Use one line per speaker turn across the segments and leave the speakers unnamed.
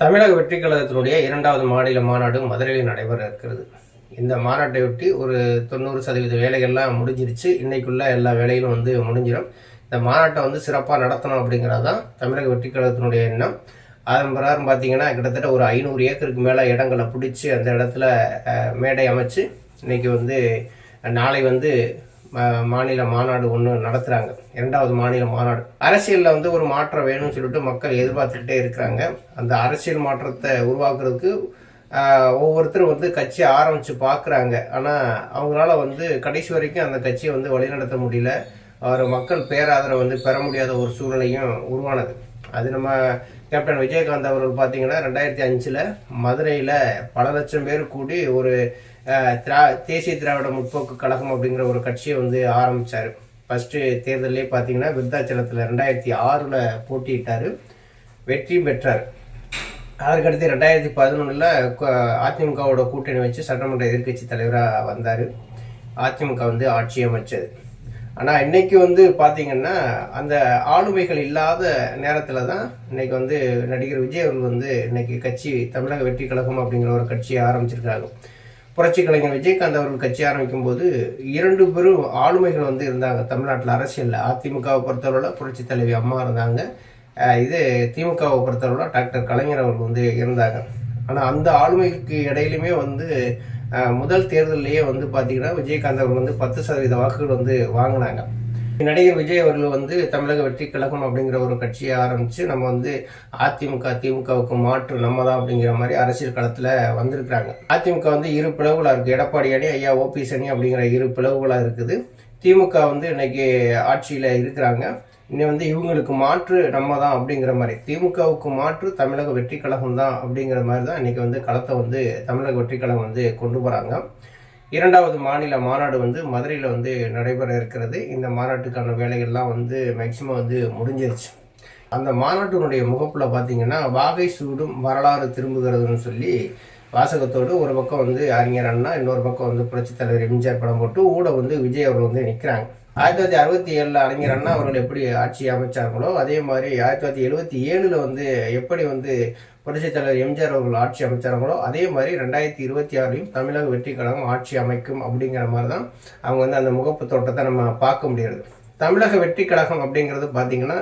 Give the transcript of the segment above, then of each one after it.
தமிழக வெற்றி கழகத்தினுடைய இரண்டாவது மாநில மாநாடு மதுரையில் நடைபெற இருக்கிறது. இந்த மாநாட்டையொட்டி ஒரு தொண்ணூறு சதவீத வேலைகள்லாம் முடிஞ்சிருச்சு. இன்னைக்குள்ள எல்லா வேலைகளும் வந்து முடிஞ்சிடும் இந்த மாநாட்டை வந்து சிறப்பாக நடத்தணும் அப்படிங்கிறது தான் தமிழக வெற்றி கழகத்தினுடைய எண்ணம். அதன் பிரகாரம் பார்த்தீங்கன்னா கிட்டத்தட்ட ஒரு ஐநூறு ஏக்கருக்கு மேலே இடங்களை பிடிச்சி அந்த இடத்துல மேடை அமைச்சு இன்னைக்கு வந்து நாளை வந்து மாநில மாநாடு ஒன்று நடத்துகிறாங்க இரண்டாவது மாநில மாநாடு. அரசியலில் வந்து ஒரு மாற்றம் வேணும்னு சொல்லிட்டு மக்கள் எதிர்பார்த்துக்கிட்டே இருக்கிறாங்க. அந்த அரசியல் மாற்றத்தை உருவாக்குறதுக்கு ஒவ்வொருத்தரும் வந்து கட்சியை ஆரம்பித்து பார்க்குறாங்க. ஆனால் அவங்களால வந்து கடைசி வரைக்கும் அந்த கட்சியை வந்து வழிநடத்த முடியல. அவர் மக்கள் பேராதரவை வந்து பெற முடியாத ஒரு சூழ்நிலையும் உருவானது. அது நம்ம கேப்டன் விஜயகாந்த் அவர்கள் பார்த்தீங்கன்னா ரெண்டாயிரத்தி அஞ்சில் மதுரையில் பல லட்சம் பேர் கூடி ஒரு திரா தேசிய திராவிட முற்போக்கு கழகம் அப்படிங்கிற ஒரு கட்சியை வந்து ஆரம்பித்தார் ஃபஸ்ட்டு தேர்தலே பார்த்தீங்கன்னா விருத்தாச்சலத்தில் ரெண்டாயிரத்தி ஆறில் போட்டியிட்டார். வெற்றியும் பெற்றார். அதற்கடுத்து ரெண்டாயிரத்தி பதினொன்றில் அதிமுகவோட கூட்டணி வச்சு சட்டமன்ற எதிர்க்கட்சி தலைவராக வந்தார். அதிமுக வந்து ஆட்சி அமைச்சது. ஆனால் இன்னைக்கு வந்து பார்த்திங்கன்னா அந்த ஆளுமைகள் இல்லாத நேரத்தில் தான் இன்னைக்கு வந்து நடிகர் விஜய் அவர்கள் வந்து இன்னைக்கு கட்சி தமிழக வெற்றி கழகம் அப்படிங்கிற ஒரு கட்சியை ஆரம்பிச்சிருக்காங்க. புரட்சி கலைஞர் விஜயகாந்த் அவர்கள் கட்சி ஆரம்பிக்கும் போது இரண்டு பெரும் ஆளுமைகள் வந்து இருந்தாங்க. தமிழ்நாட்டில் அரசியலில் அதிமுகவை பொறுத்தவரையில் புரட்சி தலைவி அம்மா இருந்தாங்க. இது திமுகவை பொறுத்தளவில் டாக்டர் கலைஞர் அவர்கள் வந்து இருந்தாங்க. ஆனால் அந்த ஆளுமைக்கு இடையிலுமே வந்து முதல் தேர்தலிலேயே வந்து பார்த்தீங்கன்னா விஜயகாந்த் அவர்கள் வந்து பத்து சதவீத வாக்குகள் வந்து வாங்கினாங்க. நடிகர் விஜய் அவர்கள் வந்து தமிழக வெற்றி கழகம் அப்படிங்கிற ஒரு கட்சியை ஆரம்பித்து நம்ம வந்து அதிமுக திமுகவுக்கு மாற்று நம்ம தான் அப்படிங்கிற மாதிரி அரசியல் களத்தில் வந்திருக்கிறாங்க. அதிமுக வந்து இரு பிளவுகளாக இருக்குது எடப்பாடி அணி ஐயா ஓபிஎஸ் அணி அப்படிங்கிற இரு பிளவுகளாக இருக்குது. திமுக வந்து இன்னைக்கு ஆட்சியில் இருக்கிறாங்க. இன்னும் வந்து இவங்களுக்கு மாற்று நம்ம தான் அப்படிங்கிற மாதிரி. திமுகவுக்கு மாற்று தமிழக வெற்றி கழகம் தான் அப்படிங்கிற மாதிரி தான் இன்னைக்கு வந்து களத்தை வந்து தமிழக வெற்றி கழகம் வந்து கொண்டு போகிறாங்க இரண்டாவது மாநில மாநாடு வந்து மதுரையில் வந்து நடைபெற இருக்கிறது. இந்த மாநாட்டுக்கான வேலைகள்லாம் வந்து மேக்சிமம் வந்து முடிஞ்சிருச்சு. அந்த மாநாட்டினுடைய முகப்பில் பார்த்தீங்கன்னா வாகை சூடும் வரலாறு திரும்புகிறதுன்னு சொல்லி வாசகத்தோடு ஒரு பக்கம் வந்து அறிஞர் அண்ணா இன்னொரு பக்கம் வந்து புரட்சித் தலைவர் எம்ஜிஆர் படம் போட்டு ஊட வந்து விஜய் அவர்கள் வந்து நிற்கிறாங்க ஆயிரத்தி தொள்ளாயிரத்தி அறுபத்தி ஏழில் அறிஞர் அண்ணா அவர்கள் எப்படி ஆட்சி அமைச்சார்களோ அதே மாதிரி ஆயிரத்தி தொள்ளாயிரத்தி எழுபத்தி ஏழில் வந்து எப்படி வந்து புரட்சித் தலைவர் எம்ஜிஆர் அவர்கள் ஆட்சி அமைச்சார்களோ அதே மாதிரி ரெண்டாயிரத்தி இருபத்தி ஆறுலையும் தமிழக வெற்றி கழகம் ஆட்சி அமைக்கும் அப்படிங்கிற மாதிரி தான் அவங்க வந்து அந்த முகப்பு தோட்டத்தை நம்ம பார்க்க முடியாது தமிழக வெற்றி கழகம் அப்படிங்கிறது பார்த்தீங்கன்னா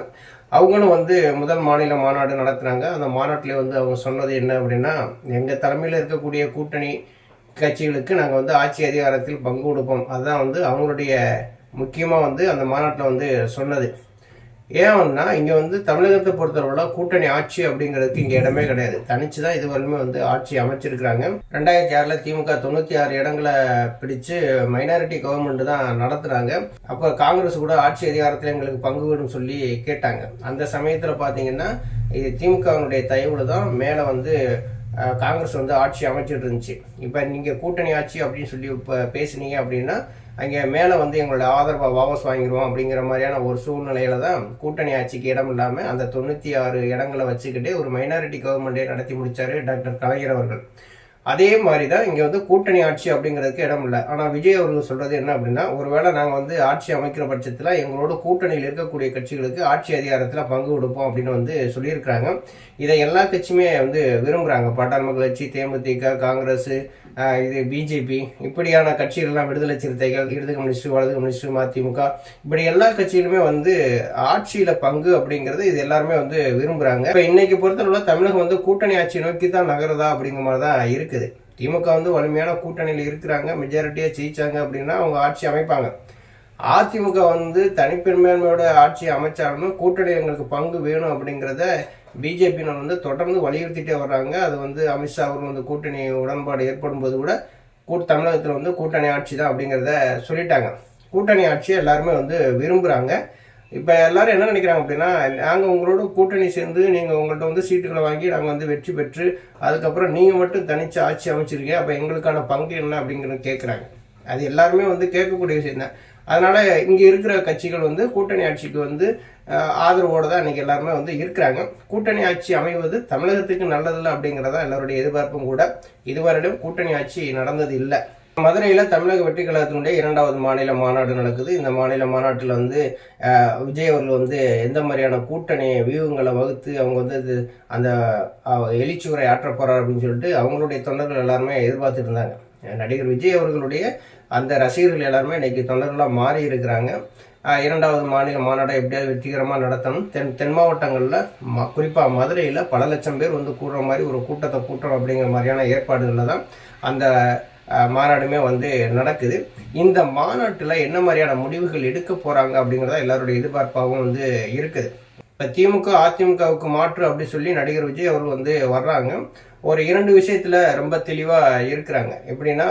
அவங்களும் வந்து முதல் மாநில மாநாடு நடத்துனாங்க. அந்த மாநாட்டில் வந்து அவங்க சொன்னது என்ன அப்படின்னா எங்கள் தலைமையில் இருக்கக்கூடிய கூட்டணி கட்சிகளுக்கு நாங்கள் வந்து ஆட்சி அதிகாரத்தில் பங்கு கொடுப்போம். அதுதான் வந்து அவங்களுடைய முக்கியமாக வந்து அந்த மாநாட்டில் வந்து சொன்னது. ஏன்னா இங்கே வந்து தமிழகத்தை பொறுத்தவரை கூட்டணி ஆட்சி அப்படிங்கிறதுக்கு இங்கே இடமே கிடையாது. தனிச்சு தான் இதுவரையுமே வந்து ஆட்சி அமைச்சிருக்கிறாங்க. ரெண்டாயிரத்தி ஆறில் திமுக தொண்ணூற்றி ஆறு இடங்களை பிடிச்சு மைனாரிட்டி கவர்மெண்ட் தான் நடத்துகிறாங்க அப்போ காங்கிரஸ் கூட ஆட்சி அதிகாரத்தில் எங்களுக்கு பங்கு வேணும்னு சொல்லி கேட்டாங்க. அந்த சமயத்தில் பார்த்தீங்கன்னா இது திமுகவினுடைய தயவுல தான் மேலே வந்து காங்கிரஸ் வந்து ஆட்சி அமைச்சிட்டு இருந்துச்சு. இப்போ நீங்கள் கூட்டணி ஆட்சி அப்படின்னு சொல்லி இப்போ பேசுனீங்க அப்படின்னா அங்கே மேலே வந்து எங்களோட ஆதரவை வாபஸ் வாங்கிடுவோம் அப்படிங்கிற மாதிரியான ஒரு சூழ்நிலையில தான் கூட்டணி ஆட்சிக்கு இடம் இல்லாமல் அந்த தொண்ணூற்றி ஆறு இடங்களை வச்சுக்கிட்டே ஒரு மைனாரிட்டி கவர்மெண்ட்டே நடத்தி முடித்தார் டாக்டர் கலைஞர் அவர்கள். அதே மாதிரி தான் இங்கே வந்து கூட்டணி ஆட்சி அப்படிங்கிறதுக்கு இடம் இல்லை. ஆனால் விஜய் அவர்கள் சொல்கிறது என்ன அப்படின்னா ஒருவேளை நாங்கள் வந்து ஆட்சி அமைக்கிற பட்சத்தில் எங்களோட கூட்டணியில் இருக்கக்கூடிய கட்சிகளுக்கு ஆட்சி அதிகாரத்தில் பங்கு கொடுப்போம் அப்படின்னு வந்து சொல்லியிருக்கிறாங்க. இதை எல்லா கட்சியுமே வந்து விரும்புகிறாங்க பாட்டாளி மக்கள் கட்சி தேமுதிக காங்கிரஸ் இது பிஜேபி. இப்படியான கட்சிகள்லாம் விடுதலை சிறுத்தைகள் இடது கம்யூனிஸ்ட் வலது கம்யூனிஸ்ட் மதிமுக இப்படி எல்லா கட்சியிலுமே வந்து ஆட்சியில் பங்கு அப்படிங்கிறது இது எல்லாருமே வந்து விரும்புகிறாங்க இப்போ இன்னைக்கு பொறுத்தளவில் தமிழகம் வந்து கூட்டணி ஆட்சி நோக்கி தான் நகருதா அப்படிங்கிற மாதிரி தான் இருக்குது திமுக வந்து வலிமையான கூட்டணியில் இருக்கிறாங்க. மெஜாரிட்டியாக ஜெயிச்சாங்க அப்படின்னா அவங்க ஆட்சி அமைப்பாங்க. அதிமுக வந்து தனிப்பெரும்பான்மையோட ஆட்சி அமைச்சாலும் கூட்டணி எங்களுக்கு பங்கு வேணும் அப்படிங்கிறத பிஜேபியினர் வந்து தொடர்ந்து வலியுறுத்திட்டே வர்றாங்க. அது வந்து அமித்ஷா அவர்கள் வந்து கூட்டணி உடன்பாடு ஏற்படும் போது கூட கூட் தமிழகத்தில் வந்து கூட்டணி ஆட்சி தான் அப்படிங்கிறத சொல்லிட்டாங்க. கூட்டணி ஆட்சியை எல்லாருமே வந்து விரும்புகிறாங்க இப்போ எல்லாரும் என்ன நினைக்கிறாங்க அப்படின்னா நாங்கள் உங்களோட கூட்டணி சேர்ந்து நீங்கள் உங்கள்கிட்ட வந்து சீட்டுகளை வாங்கி நாங்கள் வந்து வெற்றி பெற்று அதுக்கப்புறம் நீங்கள் மட்டும் தனிச்சு ஆட்சி அமைச்சிருக்கீங்க அப்போ எங்களுக்கான பங்கு என்ன அப்படிங்கிறத கேட்குறாங்க அது எல்லாருமே வந்து கேட்கக்கூடிய விஷயம் தான். அதனால் இங்கே இருக்கிற கட்சிகள் வந்து கூட்டணி ஆட்சிக்கு வந்து ஆதரவோடு ஆதரவோட தான் இன்றைக்கி எல்லாருமே வந்து இருக்கிறாங்க. கூட்டணி ஆட்சி அமைவது தமிழகத்துக்கு நல்லதில்லை அப்படிங்கிறதா எல்லாருடைய எதிர்பார்ப்பும் கூட. இதுவரையிலும் கூட்டணி ஆட்சி நடந்தது இல்லை மதுரையில் தமிழக வெற்றி கழகத்தினுடைய இரண்டாவது மாநில மாநாடு நடக்குது. இந்த மாநில மாநாட்டில் வந்து விஜய் அவர்கள் வந்து எந்த மாதிரியான கூட்டணி வியூகங்களை வகுத்து அவங்க வந்து இது அந்த அஹ், எழுச்சியுரை ஆற்ற போறார் அப்படின்னு சொல்லிட்டு அவங்களுடைய தொண்டர்கள் எல்லாருமே எதிர்பார்த்துட்டு இருந்தாங்க. நடிகர் விஜய் அவர்களுடைய அந்த ரசிகர்கள் எல்லாருமே இன்னைக்கு தொண்டர்களாக மாறி இருக்கிறாங்க. இரண்டாவது மாநில மாநாடை எப்படியாவது வெற்றிகரமாக நடத்தணும். தென் தென் மாவட்டங்களில் ம குறிப்பாக மதுரையில் பல லட்சம் பேர் வந்து கூடுற மாதிரி ஒரு கூட்டத்தை கூட்டணும் அப்படிங்கிற மாதிரியான ஏற்பாடுகளில் தான் அந்த மாநாடுமே வந்து நடக்குது. இந்த மாநாட்டில் என்ன மாதிரியான முடிவுகள் எடுக்க போகிறாங்க அப்படிங்கிறத எல்லாருடைய எதிர்பார்ப்பாகவும் வந்து இருக்குது. இப்போ திமுக அதிமுகவுக்கு மாற்று அப்படி சொல்லி நடிகர் விஜய் அவர்கள் வந்து வர்றாங்க. ஒரு இரண்டு விஷயத்தில் ரொம்ப தெளிவாக இருக்கிறாங்க. எப்படின்னா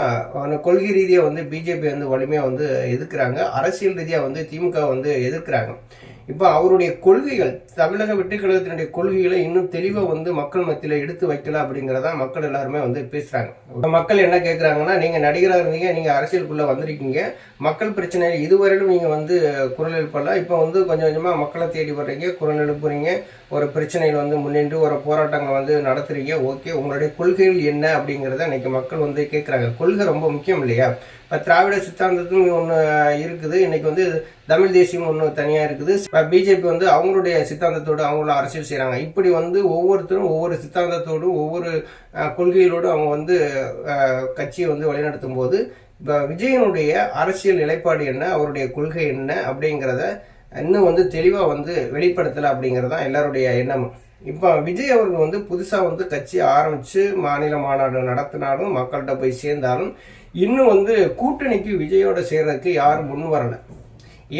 கொள்கை ரீதியாக வந்து பிஜேபி வந்து வலிமையாக வந்து எதிர்க்கிறாங்க. அரசியல் ரீதியாக வந்து திமுக வந்து எதிர்க்கிறாங்க. இப்போ அவருடைய கொள்கைகள் தமிழக வெற்றி கழகத்தினுடைய கொள்கைகளை இன்னும் தெளிவாக வந்து மக்கள் மத்தியில் எடுத்து வைக்கல அப்படிங்கிறத மக்கள் எல்லாருமே வந்து பேசுகிறாங்க மக்கள் என்ன கேட்குறாங்கன்னா நீங்கள் நடிகராக இருந்தீங்க நீங்கள் அரசியலுக்குள்ளே வந்திருக்கீங்க மக்கள் பிரச்சனை இதுவரையிலும் நீங்கள் வந்து குரல் எழுப்பல இப்போ வந்து கொஞ்சம் கொஞ்சமாக மக்களை தேடி வர்றீங்க குரல் எழுப்புறீங்க ஒரு பிரச்சனையில் வந்து முன்னின்று ஒரு போராட்டங்கள் வந்து நடத்துறீங்க ஓகே உங்களுடைய கொள்கைகள் என்ன அப்படிங்கிறத இன்னைக்கு மக்கள் வந்து கேட்குறாங்க கொள்கை ரொம்ப முக்கியம் இல்லையா? திராவிட சித்தாந்தத்தும் ஒன்று இருக்குது. இன்றைக்கி வந்து தமிழ் தேசியம் ஒன்று தனியாக இருக்குது. இப்போ பிஜேபி வந்து அவங்களுடைய சித்தாந்தத்தோடு அவங்களும் அரசியல் செய்கிறாங்க இப்படி வந்து ஒவ்வொருத்தரும் ஒவ்வொரு சித்தாந்தத்தோடும் ஒவ்வொரு அஹ், கொள்கைகளோடு அவங்க வந்து கட்சியை வந்து வழிநடத்தும் போது இப்போ விஜயனுடைய அரசியல் நிலைப்பாடு என்ன? அவருடைய கொள்கை என்ன? அப்படிங்கிறத இன்னும் வந்து தெளிவாக வந்து வெளிப்படுத்தலை அப்படிங்கிறது தான் எல்லாருடைய எண்ணமும். இப்போ விஜய் அவர்கள் வந்து புதுசாக வந்து கட்சி ஆரம்பித்து மாநில மாநாடு நடத்தினாலும் மக்கள்கிட்ட போய் சேர்ந்தாலும் இன்னும் வந்து கூட்டணிக்கு விஜயோட சேர்றதுக்கு யாரும் முன் வரலை.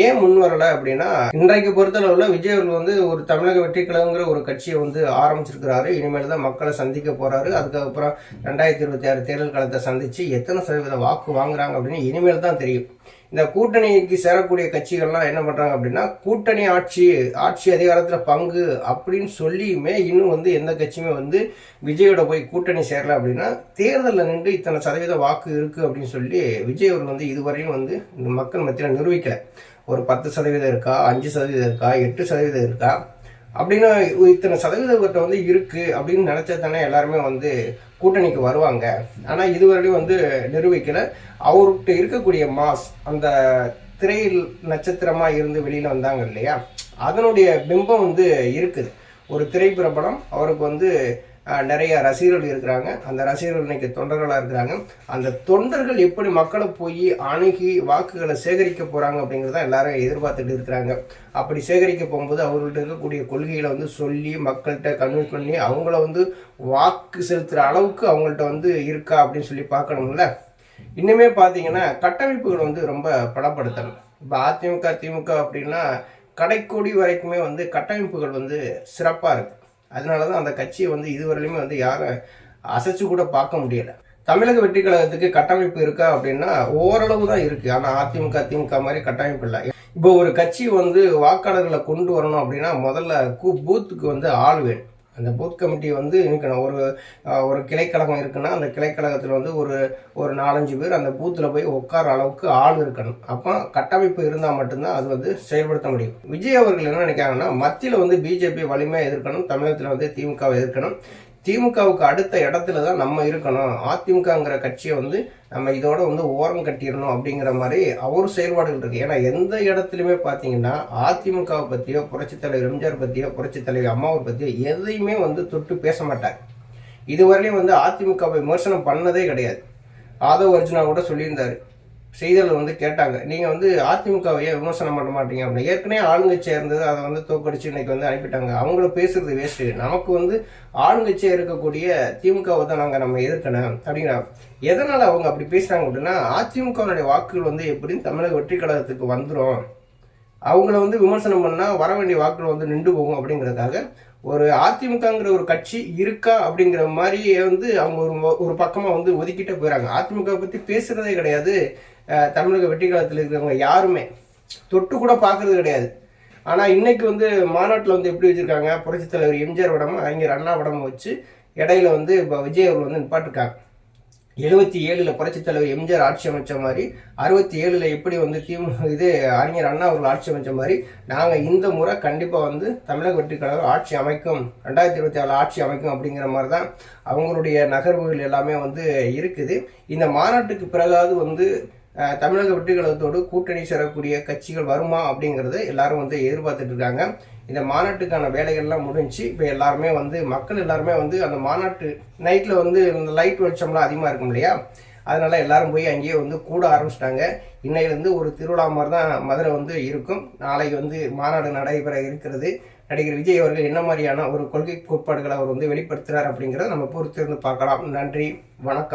ஏன் முன் வரல அப்படின்னா இன்றைக்கு பொறுத்தளவுல விஜய் அவர்கள் வந்து ஒரு தமிழக வெற்றிக்கழகங்கிற ஒரு கட்சியை வந்து ஆரம்பிச்சிருக்கிறாரு. இனிமேல் தான் மக்களை சந்திக்க போறாரு. அதுக்கப்புறம் ரெண்டாயிரத்தி இருபத்தி ஆறு தேர்தல் காலத்தை சந்திச்சு எத்தனை சதவீத வாக்கு வாங்குறாங்க அப்படின்னு இனிமேல் தான் தெரியும். இந்த கூட்டணிக்கு சேரக்கூடிய கட்சிகள்லாம் என்ன பண்ணுறாங்க அப்படின்னா கூட்டணி ஆட்சி ஆட்சி அதிகாரத்தில் பங்கு அப்படின்னு சொல்லியுமே இன்னும் வந்து எந்த கட்சியுமே வந்து விஜயோட போய் கூட்டணி சேரல அப்படின்னா தேர்தலில் நின்று இத்தனை சதவீத வாக்கு இருக்குது அப்படின்னு சொல்லி விஜய் அவர் வந்து இதுவரையும் வந்து இந்த மக்கள் மத்தியில் நிரூபிக்கலை. ஒரு பத்து சதவீதம் இருக்கா அஞ்சு சதவீதம் இருக்கா எட்டு சதவீதம் இருக்கா? அப்படின்னா இத்தனை சதவீதத்தை வந்து இருக்கு அப்படின்னு நினைச்சா தானே எல்லாருமே வந்து கூட்டணிக்கு வருவாங்க. ஆனா இதுவரையும் வந்து நிரூபிக்கல. அவர்கிட்ட இருக்கக்கூடிய மாஸ் அந்த திரையில் நட்சத்திரமா இருந்து வெளியில வந்தாங்க இல்லையா? அதனுடைய பிம்பம் வந்து இருக்குது. ஒரு திரைப்பிரபலம் அவருக்கு வந்து நிறைய ரசிகர்கள் இருக்கிறாங்க. அந்த ரசிகர்கள் இன்னைக்கு தொண்டர்களாக இருக்கிறாங்க. அந்த தொண்டர்கள் எப்படி மக்களை போய் அணுகி வாக்குகளை சேகரிக்க போகிறாங்க அப்படிங்கிறத எல்லாரும் எதிர்பார்த்துட்டு இருக்கிறாங்க. அப்படி சேகரிக்க போகும்போது அவர்கள்ட்ட இருக்கக்கூடிய கொள்கைகளை வந்து சொல்லி மக்கள்கிட்ட கன்வின்ஸ் பண்ணி அவங்கள வந்து வாக்கு செலுத்துகிற அளவுக்கு அவங்கள்ட்ட வந்து இருக்கா அப்படின்னு சொல்லி பார்க்கணும்ல. இன்னுமே பார்த்தீங்கன்னா கட்டமைப்புகள் வந்து ரொம்ப பலப்படுத்தணும் இப்போ அதிமுக திமுக அப்படின்னா கடைக்கோடி வரைக்குமே வந்து கட்டமைப்புகள் வந்து சிறப்பாக இருக்குது அதனால தான் அந்த கட்சியை வந்து இதுவரையிலுமே வந்து யாரும் அசைச்சு கூட பார்க்க முடியலை. தமிழக வெற்றி கழகத்துக்கு கட்டமைப்பு இருக்கா அப்படின்னா ஓரளவு தான் இருக்கு. ஆனால் அதிமுக திமுக மாதிரி கட்டமைப்பு இல்லை. இப்போ ஒரு கட்சி வந்து வாக்காளர்களை கொண்டு வரணும் அப்படின்னா முதல்ல கூ பூத்துக்கு வந்து ஆள் வேணும். அந்த பூத் கமிட்டி வந்து இருக்கணும் ஒரு ஒரு கிளைக்கழகம் இருக்குன்னா அந்த கிளைக்கழகத்தில் வந்து ஒரு ஒரு நாலஞ்சு பேர் அந்த பூத்தில் போய் உட்கார அளவுக்கு ஆள் இருக்கணும். அப்போ கட்டமைப்பு இருந்தால் மட்டும்தான் அது வந்து செயல்படுத்த முடியும். விஜய் அவர்கள் என்ன நினைக்கிறாங்கன்னா மத்தியில் வந்து பிஜேபி வலிமையாக எதிர்க்கணும் தமிழகத்தில் வந்து திமுகவை எதிர்க்கணும். திமுகவுக்கு அடுத்த இடத்துல தான் நம்ம இருக்கணும். அதிமுகங்கிற கட்சியை வந்து நம்ம இதோட வந்து ஓரம் கட்டிடணும் அப்படிங்கிற மாதிரி அவர் செயல்பாடுகள் இருக்கு. ஏன்னா எந்த இடத்துலையுமே பார்த்தீங்கன்னா அதிமுகவை பற்றியோ புரட்சித் தலைவர் எம்ஜிஆர் பற்றியோ புரட்சித் தலைவர் அம்மாவை பற்றியோ எதையுமே வந்து தொட்டு பேச மாட்டாங்க இதுவரையிலும் வந்து அதிமுகவை விமர்சனம் பண்ணதே கிடையாது. ஆதவ் அர்ஜுனா கூட சொல்லியிருந்தாரு. செய்தியாளர் வந்து கேட்டாங்க. நீங்கள் வந்து அதிமுகவை ஏன் விமர்சனம் பண்ண மாட்டீங்க அப்படின்னு ஏற்கனவே ஆளுங்கட்சியாக இருந்தது அதை வந்து தோக்கடிச்சு இன்னைக்கு வந்து அனுப்பிட்டாங்க. அவங்கள பேசுறது வேஸ்ட்டு நமக்கு வந்து ஆளுங்கட்சியாக இருக்கக்கூடிய திமுகவை தான் நாங்கள் நம்ம எதிர்க்கணும் அப்படிங்கிற எதனால் அவங்க அப்படி பேசுகிறாங்க அப்படின்னா அதிமுகவுடைய வாக்குகள் வந்து எப்படியும் தமிழக வெற்றி கழகத்துக்கு வந்துடும் அவங்கள வந்து விமர்சனம் பண்ணால் வர வேண்டிய வாக்குகள் வந்து நின்று போகும் அப்படிங்கிறதுக்காக ஒரு அதிமுகங்கிற ஒரு கட்சி இருக்கா அப்படிங்கிற மாதிரியே வந்து அவங்க ஒரு ஒரு பக்கமாக வந்து ஒதுக்கிட்டே போயிடறாங்க அதிமுக பற்றி பேசுகிறதே கிடையாது. தமிழக வெற்றிக்காலத்தில் இருக்கிறவங்க யாருமே தொட்டு கூட பார்க்கறது கிடையாது. ஆனால் இன்னைக்கு வந்து மாநாட்டில் வந்து எப்படி வச்சுருக்காங்க புரட்சித் தலைவர் எம்ஜிஆர் உடம்பு அறிஞர் அண்ணா உடம்பு வச்சு இடையில வந்து இப்போ விஜய் அவர்கள் வந்து நிப்பாட்டிருக்காங்க. எழுபத்தி ஏழில் புரட்சித் தலைவர் எம்ஜிஆர் ஆட்சி அமைச்ச மாதிரி அறுபத்தி ஏழில் எப்படி வந்து திமுக இது அறிஞர் அண்ணா அவர்கள் ஆட்சி அமைச்ச மாதிரி நாங்கள் இந்த முறை கண்டிப்பாக வந்து தமிழக வெற்றி கழகம் ஆட்சி அமைக்கும் ரெண்டாயிரத்தி இருபத்தி ஆறு ஆட்சி அமைக்கும் அப்படிங்கிற மாதிரி தான் அவங்களுடைய நகர்வுகள் எல்லாமே வந்து இருக்குது. இந்த மாநாட்டுக்கு பிறகாவது வந்து தமிழக வெற்றி கழகத்தோடு கூட்டணி சேரக்கூடிய கட்சிகள் வருமா அப்படிங்கிறது எல்லாரும் வந்து எதிர்பார்த்துட்டு இருக்காங்க. இந்த மாநாட்டுக்கான வேலைகள்லாம் முடிஞ்சு இப்போ எல்லாருமே வந்து மக்கள் எல்லாருமே வந்து அந்த மாநாட்டு நைட்டில் வந்து இந்த லைட் வெளிச்சம்லாம் அதிகமாக இருக்கும் இல்லையா? அதனால எல்லாரும் போய் அங்கேயே வந்து கூட ஆரம்பிச்சிட்டாங்க. இன்னையிலேருந்து ஒரு திருவிழா மாதிரி தான் மதுரை வந்து இருக்கும். நாளைக்கு வந்து மாநாடு நடைபெற இருக்கிறது. நடிகர் விஜய் அவர்கள் என்ன மாதிரியான ஒரு கொள்கை கோட்பாடுகளை அவர் வந்து வெளிப்படுத்துறார் அப்படிங்கிறத நம்ம பொறுத்திருந்து பார்க்கலாம். நன்றி வணக்கம்.